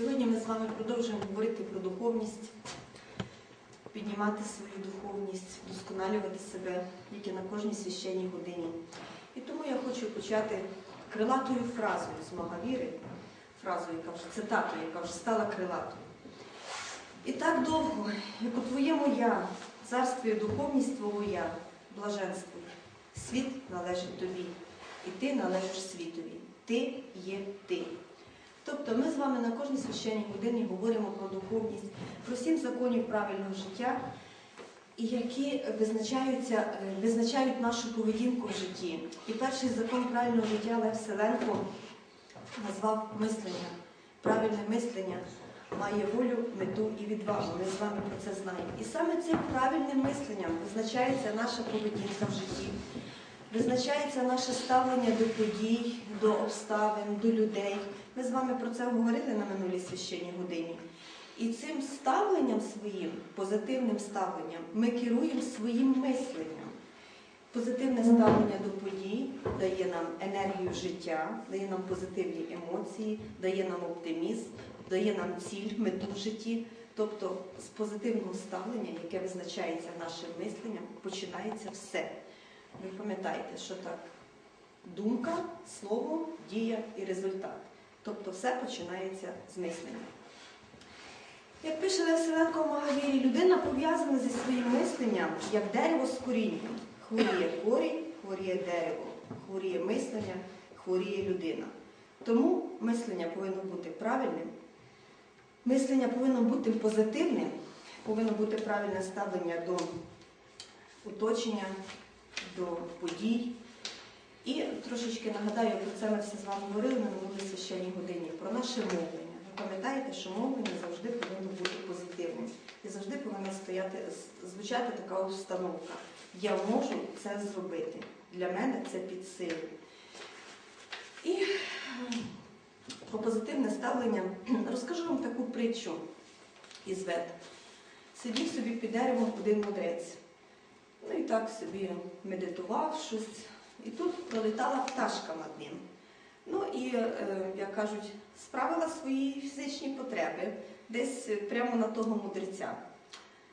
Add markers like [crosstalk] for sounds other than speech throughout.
Сьогодні ми з вами продовжуємо говорити про духовність, піднімати свою духовність, вдосконалювати себе, як і на кожній священній годині. І тому я хочу почати крилатою фразою з Магавіри, фразою, яка вже цитатою, яка вже стала крилатою. І так довго, як у твоєму я, царстві духовність твого я, блаженствуй, світ належить тобі, і ти належиш світові. Ти є ти. Тобто ми з вами на кожній священній годині говоримо про духовність, про сім законів правильного життя, які визначаються, е, визначають нашу поведінку в житті. І перший закон правильного життя Лев Селенко назвав мислення. Правильне мислення має волю, мету і відвагу. Ми з вами про це знаємо. І саме цим правильним мисленням визначається наша поведінка в житті. Визначається наше ставлення до подій, до обставин, до людей. Ми з вами про це говорили на минулій священній годині. І цим ставленням своїм, позитивним ставленням, ми керуємо своїм мисленням. Позитивне ставлення до подій дає нам енергію життя, дає нам позитивні емоції, дає нам оптимізм, дає нам ціль, мету в житті. Тобто з позитивного ставлення, яке визначається нашим мисленням, починається все. Ви пам'ятаєте, що так думка, слово, дія і результат. Тобто все починається з мислення. Як пише Лев Селенко в Магавірі, людина пов'язана зі своїм мисленням, як дерево з корінням. Хворіє корінь, хворіє дерево, хворіє мислення, хворіє людина. Тому мислення повинно бути правильним, мислення повинно бути позитивним, повинно бути правильне ставлення до оточення, до подій. І трошечки нагадаю, про це ми все з вами говорили на минулій священній годині, про наше мовлення. Ви пам'ятаєте, що мовлення завжди повинно бути позитивним. І завжди повинна стояти, звучати така установка. Я можу це зробити. Для мене це під силу. І е, про позитивне ставлення [clears throat] розкажу вам таку притчу із вед. Сидів собі під деревом один мудрець. Ну і так собі медитував щось. І тут пролітала пташка над ним. Ну і, е, як кажуть, справила свої фізичні потреби десь прямо на того мудреця.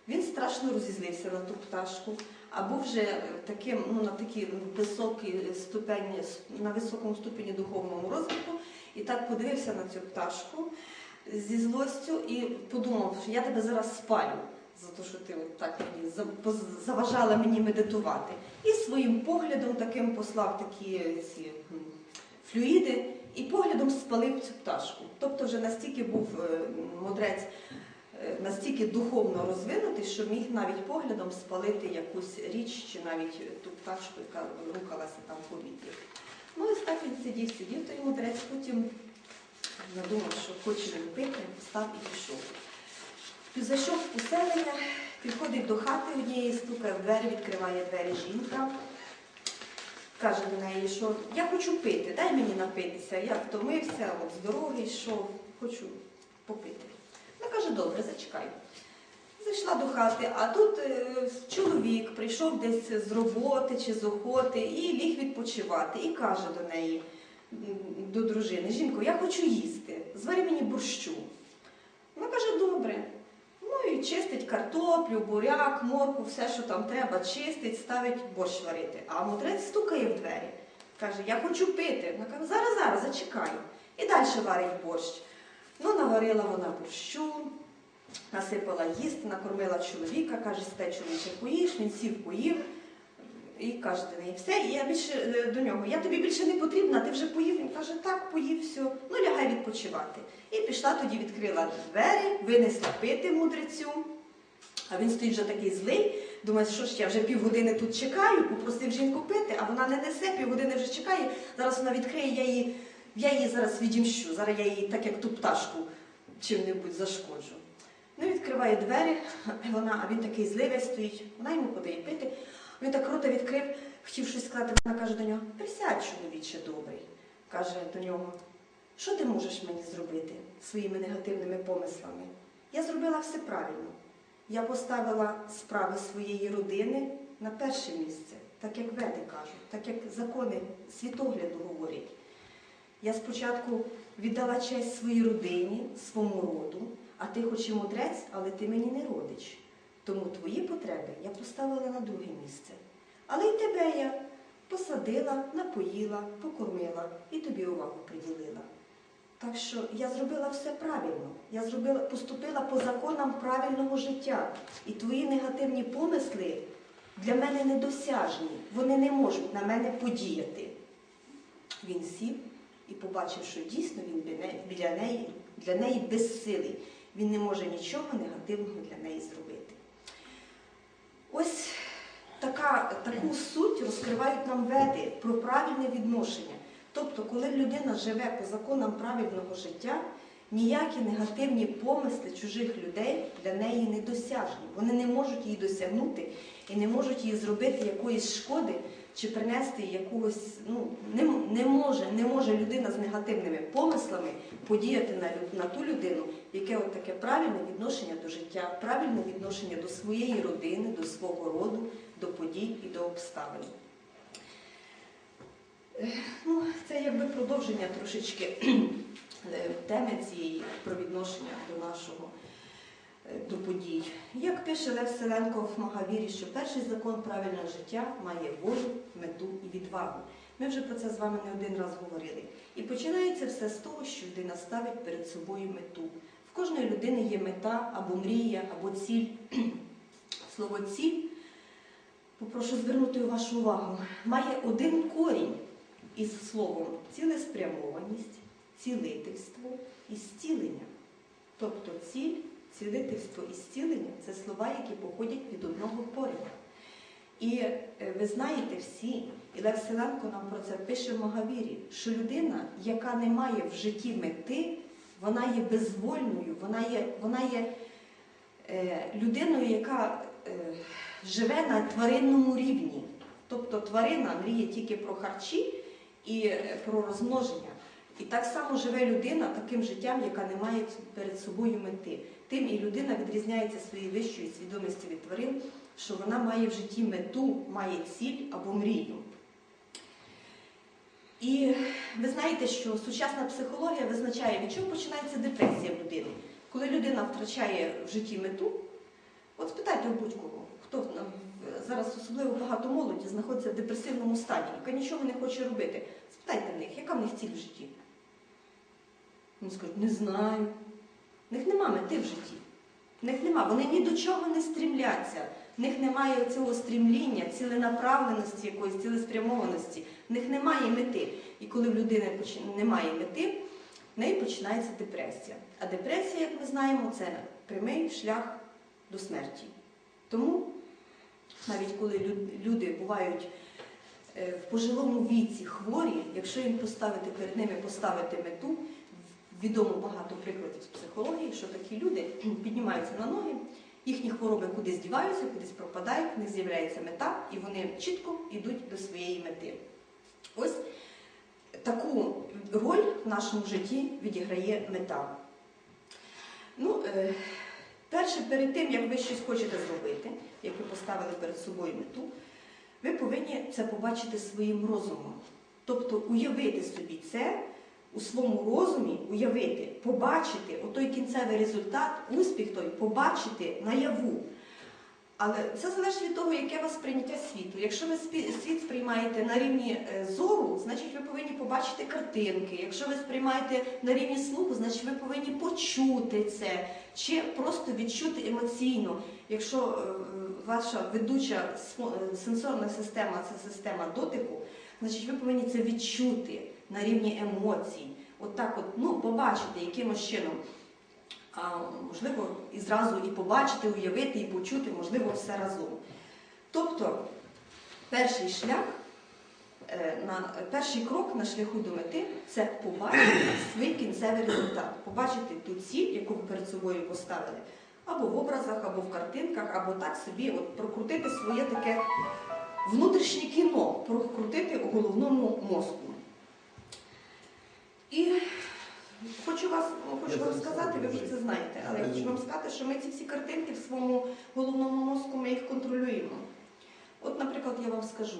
Він страшно розізлився на ту пташку, а був вже таким, ну, на такій високій ступені, на високому ступені духовному розвитку, і так подивився на цю пташку зі злостю і подумав, що я тебе зараз спалю за те, що ти от так мені заважала мені медитувати. І своїм поглядом таким послав такі ці флюїди і поглядом спалив цю пташку. Тобто вже настільки був е, мудрець, е, настільки духовно розвинутий, що міг навіть поглядом спалити якусь річ чи навіть ту пташку, яка рухалася там в повітрі. Ну ось так він сидів, сидів той мудрець, потім надумав, що хоче він пити, встав і пішов. Зайшов в поселення, підходить до хати однієї, стукає в двері, відкриває двері жінка. Каже до неї, що я хочу пити, дай мені напитися. Я втомився, от з дороги йшов, хочу попити. Вона каже, добре, зачекай. Зайшла до хати, а тут е, чоловік прийшов десь з роботи чи з охоти і ліг відпочивати. І каже до неї, до дружини, жінко, я хочу їсти, звари мені борщу. Вона каже, добре. Ну чистить картоплю, буряк, морку, все, що там треба, чистить, ставить борщ варити. А мудрець стукає в двері. Каже, я хочу пити. Вона каже, зараз, зараз, зачекай. І далі варить борщ. Ну, наварила вона борщу, насипала їсти, накормила чоловіка, каже, сте чоловіче поїш, він сів, поїв. І каже до неї, все, і я більше е, до нього, я тобі більше не потрібна, ти вже поїв. Він каже, так, поїв, все, ну лягай відпочивати. І пішла тоді, відкрила двері, винесла пити мудрецю. А він стоїть вже такий злий, думає, що ж я вже півгодини тут чекаю, попросив жінку пити, а вона не несе, півгодини вже чекає. Зараз вона відкриє, я її, я її зараз відімщу. Зараз я її, так як ту пташку, чим-небудь зашкоджу. Ну, відкриває двері, вона, а він такий зливий стоїть, вона йому подає пити. Він так рота відкрив, хотів щось сказати, вона каже до нього, присядь, чоловіче добрий. Каже до нього, що ти можеш мені зробити своїми негативними помислами? Я зробила все правильно. Я поставила справи своєї родини на перше місце, так як веди кажуть, так як закони світогляду говорять. Я спочатку віддала честь своїй родині, своєму роду, а ти хоч і мудрець, але ти мені не родич. Тому твої потреби я поставила на друге місце. Але й тебе я посадила, напоїла, покормила і тобі увагу приділила. Так що я зробила все правильно. Я зробила, поступила по законам правильного життя. І твої негативні помисли для мене недосяжні. Вони не можуть на мене подіяти. Він сів і побачив, що дійсно він біля- неї, для неї безсилий. Він не може нічого негативного для неї зробити. Ось така, таку суть розкривають нам веди про правильне відношення. Тобто, коли людина живе по законам правильного життя, ніякі негативні помисли чужих людей для неї не досяжні. Вони не можуть її досягнути і не можуть їй зробити якоїсь шкоди чи принести якогось, ну не, не може, не може людина з негативними помислами подіяти на, на ту людину, яке от таке правильне відношення до життя, правильне відношення до своєї родини, до свого роду, до подій і до обставин. Е, Ну, це якби продовження трошечки [clears throat] е, теми цієї про відношення до нашого подій. Як пише Лев Селенко в Магавірі, що перший закон правильного життя має волю, мету і відвагу. Ми вже про це з вами не один раз говорили. І починається все з того, що людина ставить перед собою мету. В кожної людини є мета або мрія, або ціль. [clears throat] Слово ціль, попрошу звернути вашу увагу, має один корінь із словом цілеспрямованість, цілительство і зцілення. Тобто ціль, цілительство і зцілення це слова, які походять від одного кореня. І е, ви знаєте всі, і Лев Селенко нам про це пише в Магавірі, що людина, яка не має в житті мети, вона є безвольною, вона є, вона є е, людиною, яка е, живе на тваринному рівні. Тобто тварина мріє тільки про харчі і е, про розмноження. І так само живе людина таким життям, яка не має перед собою мети. Тим і людина відрізняється своєю вищою свідомістю від тварин, що вона має в житті мету, має ціль або мрію. І ви знаєте, що сучасна психологія визначає, від чого починається депресія в людини. Коли людина втрачає в житті мету, от спитайте у будь-кого, хто зараз особливо багато молоді знаходиться в депресивному стані, яка нічого не хоче робити. Спитайте в них, яка в них ціль в житті? Вони скажуть, не знаю. В них нема мети в житті. В них нема. Вони ні до чого не стрімляться. В них немає цього стрімління, ціленаправленості якоїсь, цілеспрямованості. В них немає мети. І коли в людини немає мети, в неї починається депресія. А депресія, як ми знаємо, це прямий шлях до смерті. Тому навіть коли люди бувають е, в пожилому віці хворі, якщо їм поставити перед ними поставити мету, відомо багато прикладів з психології, що такі люди піднімаються на ноги, їхні хвороби кудись діваються, кудись пропадають, в них з'являється мета, і вони чітко йдуть до своєї мети. Ось таку роль в нашому житті відіграє мета. Ну, е, перше, перед тим, як ви щось хочете зробити, як ви поставили перед собою мету, ви повинні це побачити своїм розумом. Тобто уявити собі це у своєму розумі, уявити, побачити отой кінцевий результат, успіх той, побачити наяву. Але це залежить від того, яке у вас сприйняття світу. Якщо ви світ сприймаєте на рівні е, зору, значить ви повинні побачити картинки. Якщо ви сприймаєте на рівні слуху, значить ви повинні почути це чи просто відчути емоційно. Якщо е, ваша ведуча е, сенсорна система це система дотику, значить ви повинні це відчути на рівні емоцій. От так от, ну, побачити якимось чином. А, можливо, і зразу і побачити, уявити, і почути, можливо, все разом. Тобто, перший шлях, е, на, перший крок на шляху до мети це побачити свій кінцевий результат, побачити ту ціль, яку ви перед собою поставили, або в образах, або в картинках, або так собі от, прокрутити своє таке внутрішнє кіно, прокрутити у головному мозку. І Хочу вас хочу вам сказати, ви вже це знаєте, але я хочу вам сказати, що ми ці всі картинки в своєму головному мозку ми їх контролюємо. От, наприклад, я вам скажу,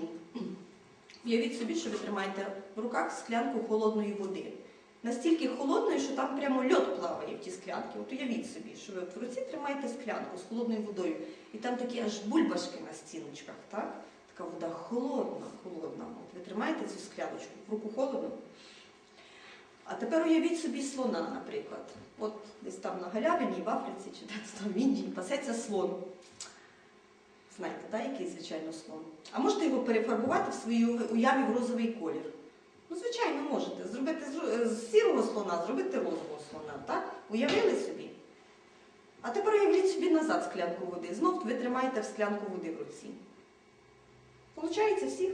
Уявіть собі, що ви тримаєте в руках склянку холодної води. Настільки холодної, що там прямо льод плаває в ті склянки. От уявіть собі, що ви в руці тримаєте склянку з холодною водою, і там такі аж бульбашки на стіночках, так? Така вода холодна, холодна. От ви тримаєте цю скляночку, в руку холодно. А тепер уявіть собі слона, наприклад. От десь там на Галявині, в Африці чи десь там в Індії пасеться слон. Знаєте, так, який, звичайно, слон. А можете його перефарбувати в своїй уяві в розовий колір. Ну, звичайно, можете. Зробити з сірого слона, зробити розового слона, так? Уявили собі? А тепер уявіть собі назад склянку води. Знов ви тримаєте в склянку води в руці. Получається всіх?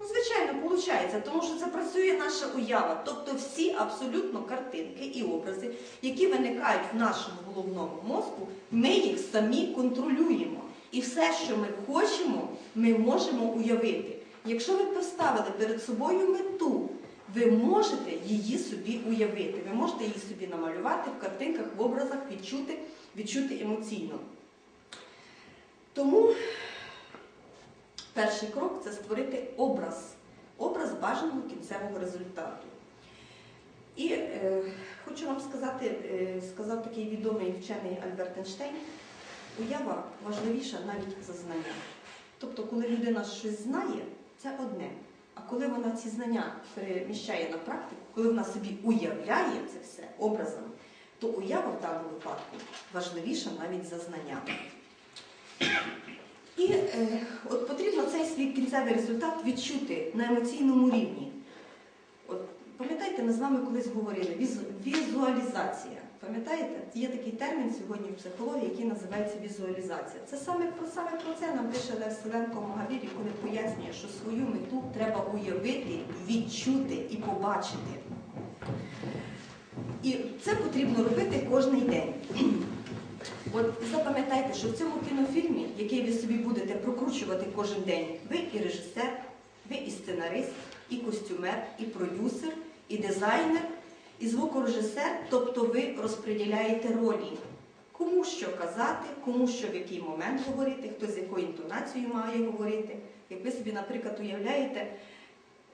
Ну, звичайно, виходить, тому що це працює наша уява. Тобто всі абсолютно картинки і образи, які виникають в нашому головному мозку, ми їх самі контролюємо. І все, що ми хочемо, ми можемо уявити. Якщо ви поставили перед собою мету, ви можете її собі уявити. Ви можете її собі намалювати в картинках, в образах, відчути, відчути емоційно. Тому перший крок це створити образ, образ бажаного кінцевого результату. І е, хочу вам сказати, е, сказав такий відомий вчений Альберт Ейнштейн, уява важливіша навіть за знання. Тобто, коли людина щось знає, це одне. А коли вона ці знання переміщає на практику, коли вона собі уявляє це все образами, то уява в даному випадку важливіша навіть за знання. І е, от потрібно цей свій кінцевий результат відчути на емоційному рівні. От, пам'ятаєте, ми з вами колись говорили візу- візуалізація. Пам'ятаєте? Є такий термін сьогодні в психології, який називається візуалізація. Це саме про саме про це нам пише Лев Селенко Магавірі, коли пояснює, що свою мету треба уявити, відчути і побачити. І це потрібно робити кожен день. От запам'ятайте, що в цьому кінофільмі, який ви собі будете прокручувати кожен день, ви і режисер, ви і сценарист, і костюмер, і продюсер, і дизайнер, і звукорежисер, тобто ви розподіляєте ролі. Кому що казати, кому що в який момент говорити, хто з якою інтонацією має говорити. Як ви собі, наприклад, уявляєте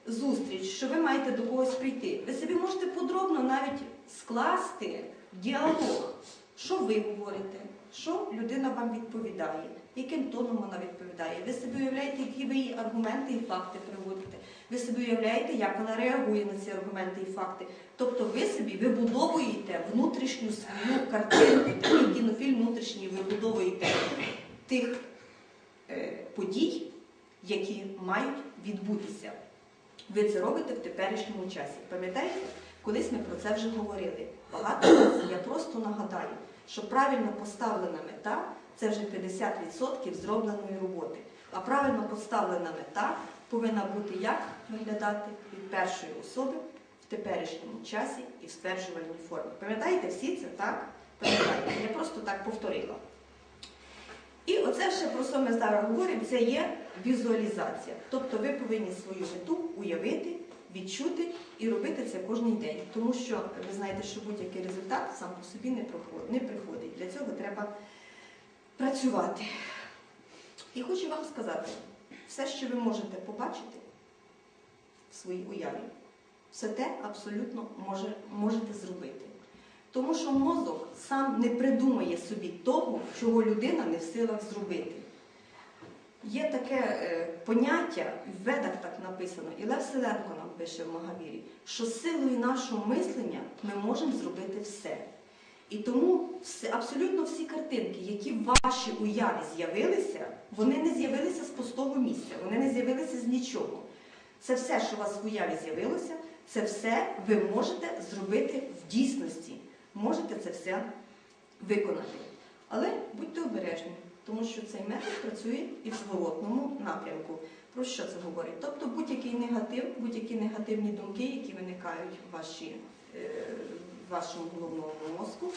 зустріч, що ви маєте до когось прийти, ви собі можете подробно навіть скласти діалог, що ви говорите, що людина вам відповідає, яким тоном вона відповідає. Ви собі уявляєте, які ви її аргументи і факти приводите. Ви собі уявляєте, як вона реагує на ці аргументи і факти. Тобто ви собі вибудовуєте внутрішню свою картинку, такий кінофільм внутрішній вибудовуєте тих е, подій, які мають відбутися. Ви це робите в теперішньому часі. Пам'ятаєте, колись ми про це вже говорили. Багато разів я просто нагадаю, що правильно поставлена мета це вже 50% зробленої роботи. А правильно поставлена мета повинна бути як виглядати від першої особи в теперішньому часі і в стверджувальній формі. Пам'ятаєте всі це так? Пам'ятаєте? Я просто так повторила. І оце ще про що ми зараз говоримо, це є візуалізація. Тобто ви повинні свою мету уявити, відчути і робити це кожен день. Тому що ви знаєте, що будь-який результат сам по собі не приходить. Для цього треба працювати. І хочу вам сказати, все, що ви можете побачити в своїй уяві, все те абсолютно може, можете зробити. Тому що мозок сам не придумає собі того, чого людина не в силах зробити. Є таке е, поняття, в ведах так написано, і Лев Селенко нам пише в Магавірі, що силою нашого мислення ми можемо зробити все. І тому абсолютно всі картинки, які в вашій уяві з'явилися, вони не з'явилися з пустого місця, вони не з'явилися з нічого. Це все, що у вас в уяві з'явилося, це все ви можете зробити в дійсності. Можете це все виконати. Але будьте обережні, тому що цей метод працює і в зворотному напрямку. Про що це говорить? Тобто будь-який негатив, будь-які негативні думки, які виникають в, вашій, е, вашому головному мозку,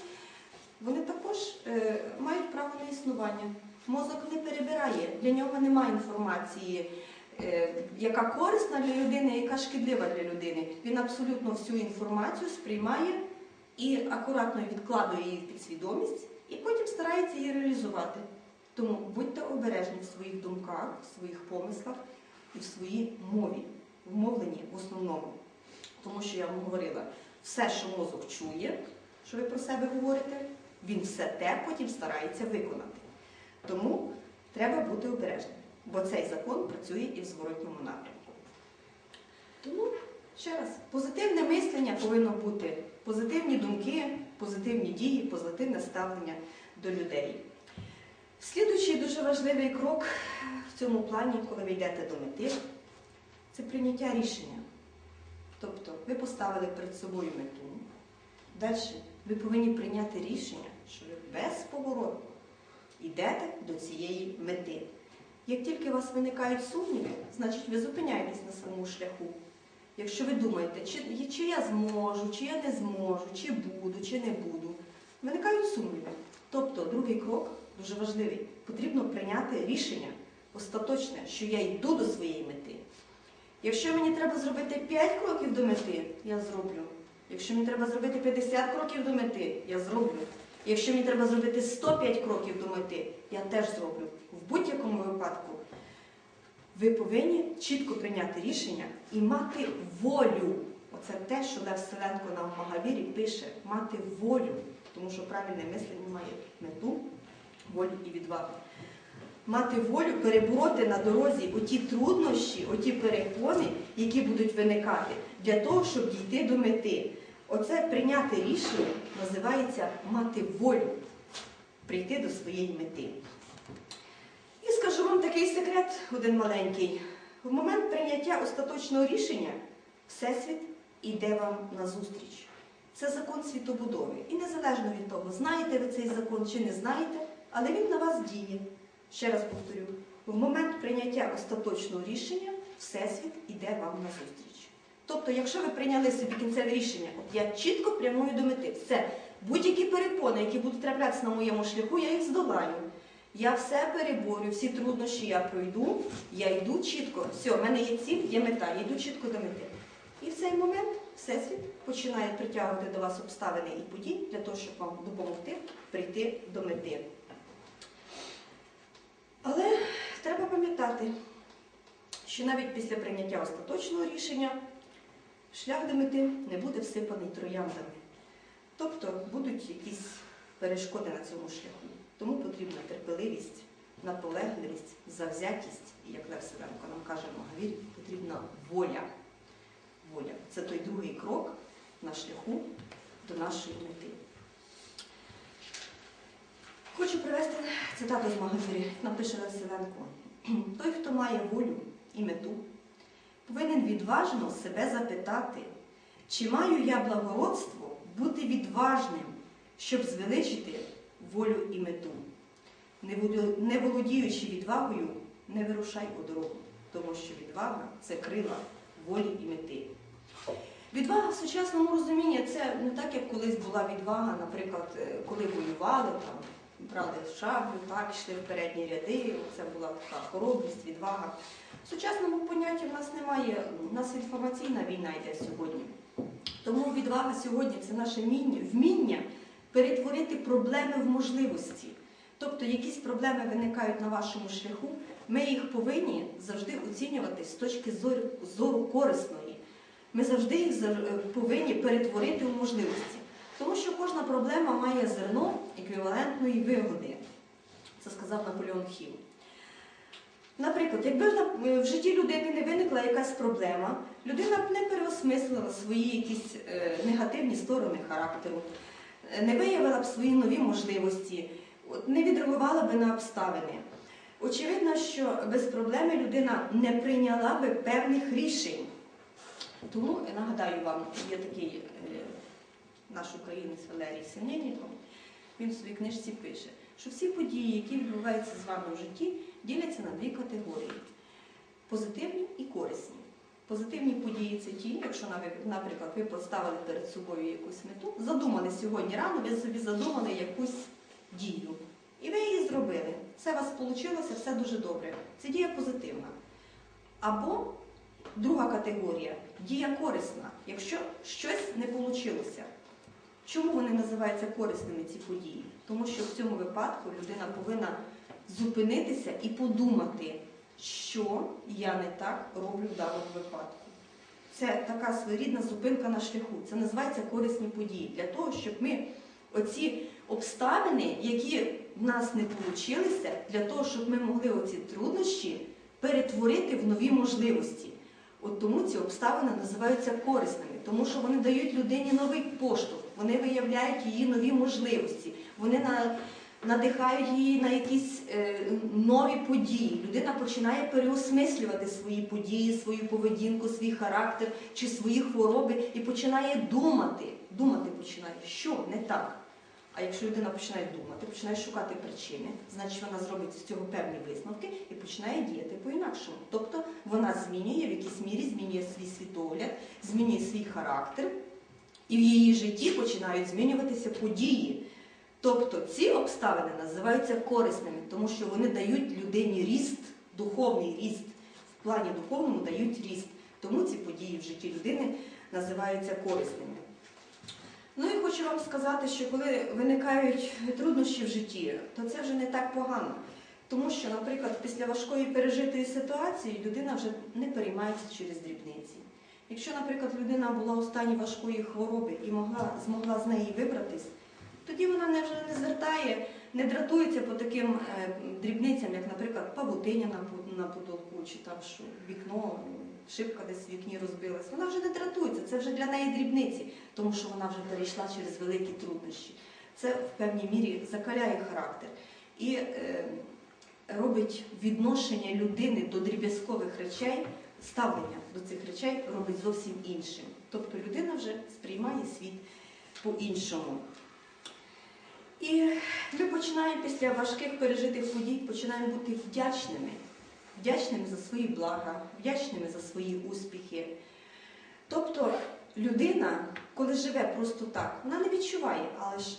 вони також е, мають право на існування. Мозок не перебирає, для нього немає інформації, е, яка корисна для людини, яка шкідлива для людини. Він абсолютно всю інформацію сприймає і акуратно відкладує її в підсвідомість, і потім старається її реалізувати. Тому будьте обережні в своїх думках, в своїх помислах, і в своїй мові, в мовленні в основному. Тому що я вам говорила, все, що мозок чує, що ви про себе говорите, він все те потім старається виконати. Тому треба бути обережним, бо цей закон працює і в зворотньому напрямку. Тому, ще раз, позитивне мислення повинно бути, позитивні думки, позитивні дії, позитивне ставлення до людей. Слідуючий дуже важливий крок в цьому плані, коли ви йдете до мети, це прийняття рішення. Тобто ви поставили перед собою мету. Далі ви повинні прийняти рішення, що ви безповоротно йдете до цієї мети. Як тільки у вас виникають сумніви, значить ви зупиняєтесь на своєму шляху. Якщо ви думаєте, чи, чи я зможу, чи я не зможу, чи буду, чи не буду, виникають сумніви. Тобто, другий крок дуже важливий. Потрібно прийняти рішення остаточне, що я йду до своєї мети. Якщо мені треба зробити 5 кроків до мети, я зроблю. Якщо мені треба зробити 50 кроків до мети, я зроблю. Якщо мені треба зробити 105 кроків до мети, я теж зроблю. В будь-якому випадку ви повинні чітко прийняти рішення і мати волю. Оце те, що Лев Селенко нам в Магавірі пише мати волю, тому що правильне мислення має мету, волю і відвагу. Мати волю перебороти на дорозі оті труднощі, оті перепони, які будуть виникати, для того, щоб дійти до мети. Оце прийняти рішення називається мати волю, прийти до своєї мети. І скажу вам такий секрет, один маленький. В момент прийняття остаточного рішення Всесвіт іде вам назустріч. Це закон світобудови. І незалежно від того, знаєте ви цей закон чи не знаєте, але він на вас діє. Ще раз повторю, в момент прийняття остаточного рішення Всесвіт іде вам назустріч. Тобто, якщо ви прийняли собі кінцеве рішення, от я чітко прямую до мети, все, будь-які перепони, які будуть траплятися на моєму шляху, я їх здолаю. Я все переборю, всі труднощі я пройду, я йду чітко. Все, в мене є ціль, є мета, я йду чітко до мети. І в цей момент Всесвіт починає притягувати до вас обставини і події для того, щоб вам допомогти прийти до мети. Але треба пам'ятати, що навіть після прийняття остаточного рішення шлях до мети не буде всипаний трояндами. Тобто будуть якісь перешкоди на цьому шляху. Тому потрібна терпеливість, наполегливість, завзятість, як Лев Сиденко нам каже в Магавірі, потрібна воля. Воля. Це той другий крок на шляху до нашої мети. Хочу привести цитату з Магавірі, напише Лев Сиденко. Той, хто має волю і мету, повинен відважно себе запитати, чи маю я благородство бути відважним, щоб звеличити волю і мету. Не володіючи відвагою, не вирушай у дорогу, тому що відвага це крила волі і мети. Відвага в сучасному розумінні це не так, як колись була відвага, наприклад, е, коли воювали, там, брали шаблю, так, йшли в передні ряди, це була така хоробрість, відвага. В сучасному понятті в нас немає, у нас інформаційна війна йде сьогодні. Тому відвага сьогодні це наше вміння, перетворити проблеми в можливості. Тобто якісь проблеми виникають на вашому шляху, ми їх повинні завжди оцінювати з точки зору, зору корисної. Ми завжди їх повинні перетворити в можливості. Тому що кожна проблема має зерно еквівалентної вигоди. Це сказав Наполеон Хіл. Наприклад, якби в житті людини не виникла якась проблема, людина б не переосмислила свої якісь е, негативні сторони характеру, е, не виявила б свої нові можливості, не відреагувала би на обставини. Очевидно, що без проблеми людина не прийняла би певних рішень. Тому нагадаю вам, є такий е, наш українець Валерій Синельников, він в своїй книжці пише, що всі події, які відбуваються з вами в житті, діляться на дві категорії: позитивні і корисні. Позитивні події це ті, якщо, наприклад, ви поставили перед собою якусь мету, задумали сьогодні рано, ви собі задумали якусь дію. І ви її зробили. Це у вас вийшло, все дуже добре. Це дія позитивна. Або друга категорія дія корисна, якщо щось не вийшло. Чому вони називаються корисними ці події? Тому що в цьому випадку людина повинна зупинитися і подумати, що я не так роблю в даному випадку. Це така своєрідна зупинка на шляху. Це називається корисні події. Для того, щоб ми оці обставини, які в нас не вийшли, для того, щоб ми могли оці труднощі перетворити в нові можливості. От тому ці обставини називаються корисними, тому що вони дають людині новий поштовх, вони виявляють її нові можливості, вони на, надихають її на якісь е, нові події. Людина починає переосмислювати свої події, свою поведінку, свій характер чи свої хвороби і починає думати. Думати починає, що не так. А якщо людина починає думати, починає шукати причини, значить вона зробить з цього певні висновки і починає діяти по-інакшому. Тобто вона змінює в якійсь мірі, змінює свій світогляд, змінює свій характер, і в її житті починають змінюватися події. Тобто ці обставини називаються корисними, тому що вони дають людині ріст, духовний ріст. В плані духовному дають ріст. Тому ці події в житті людини називаються корисними. Ну і хочу вам сказати, що коли виникають труднощі в житті, то це вже не так погано. Тому що, наприклад, після важкої пережитої ситуації людина вже не переймається через дрібниці. Якщо, наприклад, людина була у стані важкої хвороби і могла, змогла з неї вибратись, тоді вона не вже не звертає, не дратується по таким е, дрібницям, як, наприклад, павутиня на, потолку, чи там що вікно, шибка десь в вікні розбилась. Вона вже не дратується, це вже для неї дрібниці, тому що вона вже перейшла через великі труднощі. Це в певній мірі закаляє характер і е, робить відношення людини до дріб'язкових речей, ставлення до цих речей робить зовсім іншим. Тобто людина вже сприймає світ по-іншому. І ми починаємо після важких пережитих подій, починаємо бути вдячними, вдячними за свої блага, вдячними за свої успіхи. Тобто людина, коли живе просто так, вона не відчуває, але ж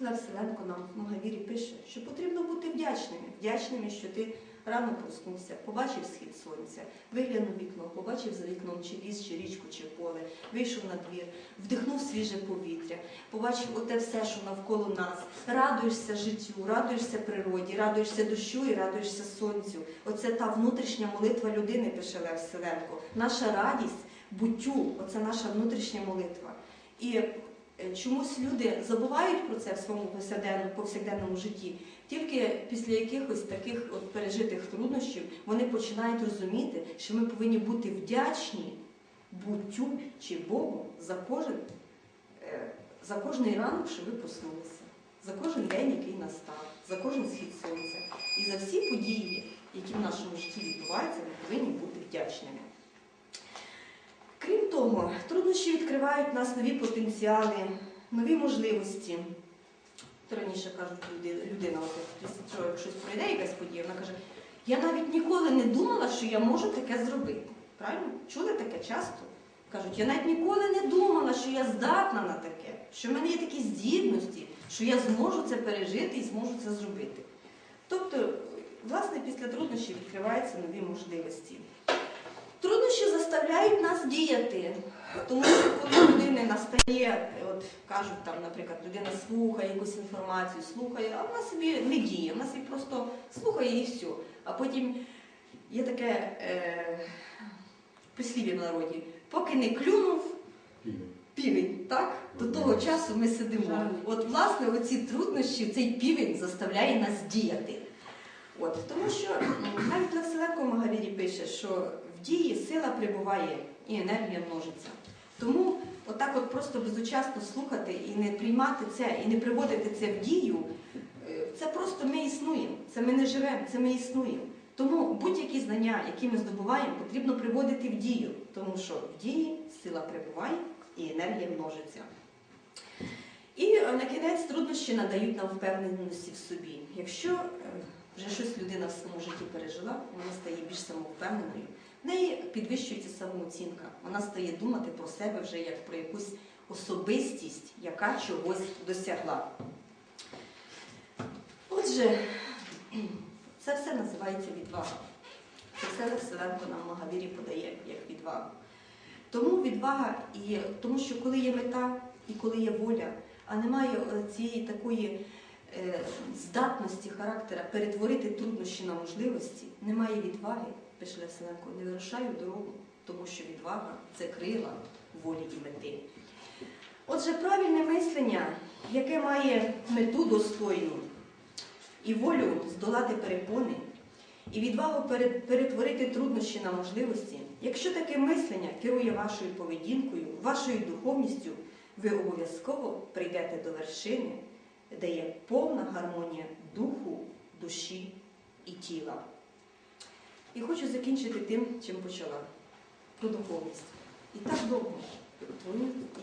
Лев Селенко нам в Магавірі пише, що потрібно бути вдячними, вдячними, що ти рано проснувся, побачив схід сонця, виглянув вікно, побачив за вікном чи ліс, чи річку, чи поле, вийшов на двір, вдихнув свіже повітря, побачив оте все, що навколо нас. Радуєшся життю, радуєшся природі, радуєшся дощу і радуєшся сонцю. Оце та внутрішня молитва людини, пише Лев Селенко. Наша радість, буттю, оце наша внутрішня молитва. І е, чомусь люди забувають про це в своєму повсякденному, повсякденному житті. Тільки після якихось таких от пережитих труднощів вони починають розуміти, що ми повинні бути вдячні буттю чи Богу за кожен, е, за кожний ранок, що ви проснулися, за кожен день, який настав, за кожен схід сонця. І за всі події, які в нашому житті відбуваються, ми повинні бути вдячними. Крім того, труднощі відкривають в нас нові потенціали, нові можливості. То раніше кажуть, люди- людина, от, чого щось пройде, якась подія, вона каже, я навіть ніколи не думала, що я можу таке зробити. Правильно? Чули таке часто? Кажуть, я навіть ніколи не думала, що я здатна на таке, що в мене є такі здібності, що я зможу це пережити і зможу це зробити. Тобто, власне, після труднощів відкриваються нові можливості. Труднощі заставляють нас діяти. Тому що коли людини настає, от кажуть там, наприклад, людина слухає якусь інформацію, слухає, а вона собі не діє, вона собі просто слухає і все. А потім є таке е, прислів'я в народі, поки не клюнув, півень, так? До того часу ми сидимо. От, власне, оці труднощі, цей півень заставляє нас діяти. От, тому що навіть Левселенко в Магавірі пише, що в дії сила прибуває і енергія множиться. Тому отак от просто безучасно слухати і не приймати це, і не приводити це в дію, е, це просто ми існуємо, це ми не живемо, це ми існуємо. Тому будь-які знання, які ми здобуваємо, потрібно приводити в дію, тому що в дії сила прибуває і енергія множиться. І е, на кінець труднощі надають нам впевненості в собі. Якщо е, вже щось людина в своєму житті пережила, вона стає більш самовпевненою, в неї підвищується самооцінка, вона стає думати про себе вже як про якусь особистість, яка чогось досягла. Отже, це все називається відвага. Це все Вселенко нам Магавірі подає як відвагу. Тому відвага і тому, що коли є мета і коли є воля, а немає е, цієї такої е, здатності характера перетворити труднощі на можливості, немає відваги, пише Василенко, не вирушаю дорогу, тому що відвага це крила волі і мети. Отже, правильне мислення, яке має мету достойну і волю здолати перепони, і відвагу перетворити труднощі на можливості, якщо таке мислення керує вашою поведінкою, вашою духовністю, ви обов'язково прийдете до вершини, де є повна гармонія духу, душі і тіла. І хочу закінчити тим, чим почала про духовність. І так довго,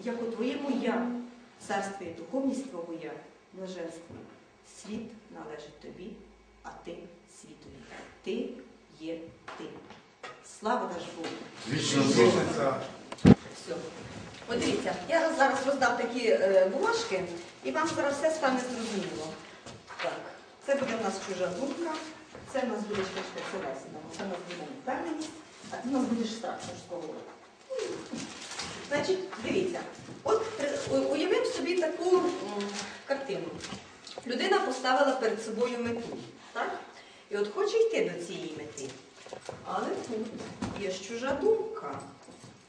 як у твоєму я, царство і духовність твого я, блаженство, світ належить тобі, а ти світові. Ти є ти. Слава наш Богу! Слава. Все. От дивіться, я зараз роздав такі е, бумажки, і вам зараз все стане зрозуміло. Так, це буде в нас чужа думка, це в нас буде це весело, це в нас буде впевненість, а це в нас буде страх морського року. Значить, дивіться, от уявимо собі таку картину. Людина поставила перед собою мету, так? І от хоче йти до цієї мети. Але тут є чужа думка,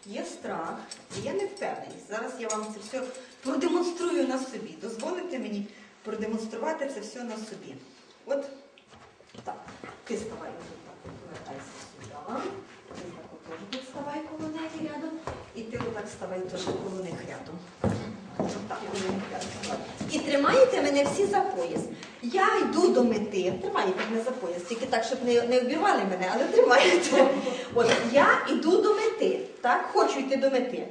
є страх є невпевненість. Зараз я вам це все продемонструю на собі. Дозволите мені продемонструвати це все на собі. От ти ставай тут так, повертайся сюди. Ти так теж тут коло неї рядом. І ти отак ставай теж коло них рядом. І тримаєте мене всі за пояс. Я йду до мети. Тримаєте мене за пояс, тільки так, щоб не, не обірвали мене, але тримаєте. От я йду до мети, так? Хочу йти до мети.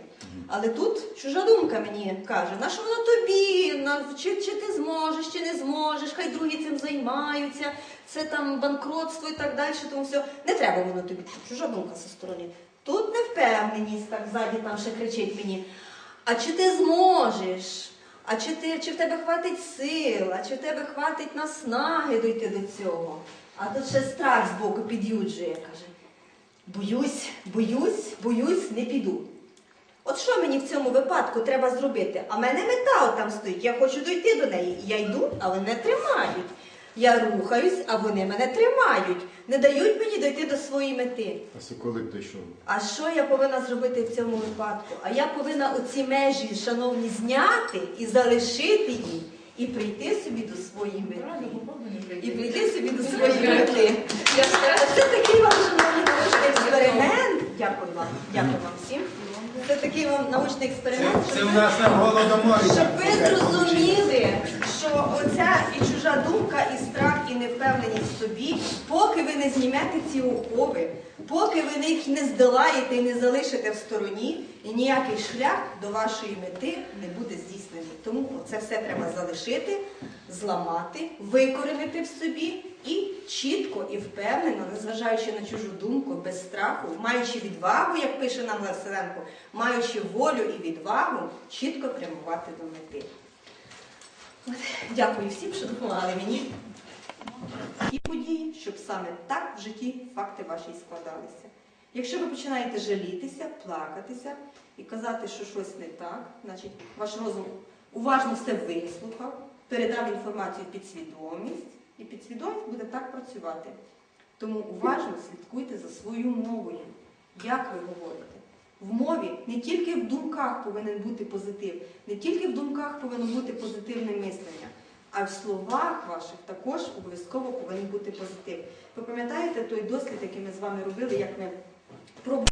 Але тут чужа думка мені каже, на що воно тобі? Чи, чи ти зможеш, чи не зможеш, хай другі цим займаються, це там банкротство і так далі, тому все. Не треба воно тобі. Чужа думка зі сторони. Тут невпевненість, так ззаді там ще кричить мені. А чи ти зможеш? А чи, ти, чи в тебе хватить сил, а чи в тебе хватить наснаги дойти до цього? А тут ще страх збоку під'юджує, каже. Боюсь, боюсь, боюсь, не піду. От що мені в цьому випадку треба зробити? А в мене мета от там стоїть, я хочу дойти до неї. Я йду, а вони тримають. Я рухаюсь, а вони мене тримають. Не дають мені дойти до своєї мети. А Соколик дійшов. А що я повинна зробити в цьому випадку? А я повинна оці межі, шановні, зняти і залишити їх, і прийти собі до своєї мети. І прийти собі до своєї мети. Я Це такий вам шановні експеримент. Дякую вам. Дякую вам всім. Це такий вам научний експеримент. Це, у нас на голодоморі. щоб ви зрозуміли, що оця і чужа думка, і страх, і невпевненість в собі, поки ви не знімете ці окови, поки ви їх не здолаєте і не залишите в стороні, і ніякий шлях до вашої мети не буде здійснений. Тому це все треба залишити, зламати, викоренити в собі і чітко і впевнено, незважаючи на чужу думку, без страху, маючи відвагу, як пише нам Василенко, маючи волю і відвагу, чітко прямувати до мети. Дякую всім, що допомагали мені. І події, щоб саме так в житті факти ваші складалися. Якщо ви починаєте жалітися, плакатися і казати, що щось не так, значить ваш розум уважно все вислухав, передав інформацію в підсвідомість, і підсвідомість буде так працювати. Тому уважно слідкуйте за своєю мовою, як ви говорите. В мові не тільки в думках повинен бути позитив, не тільки в думках повинно бути позитивне мислення, а в словах ваших також обов'язково повинен бути позитив. Ви пам'ятаєте той дослід, який ми з вами робили, як ми пробували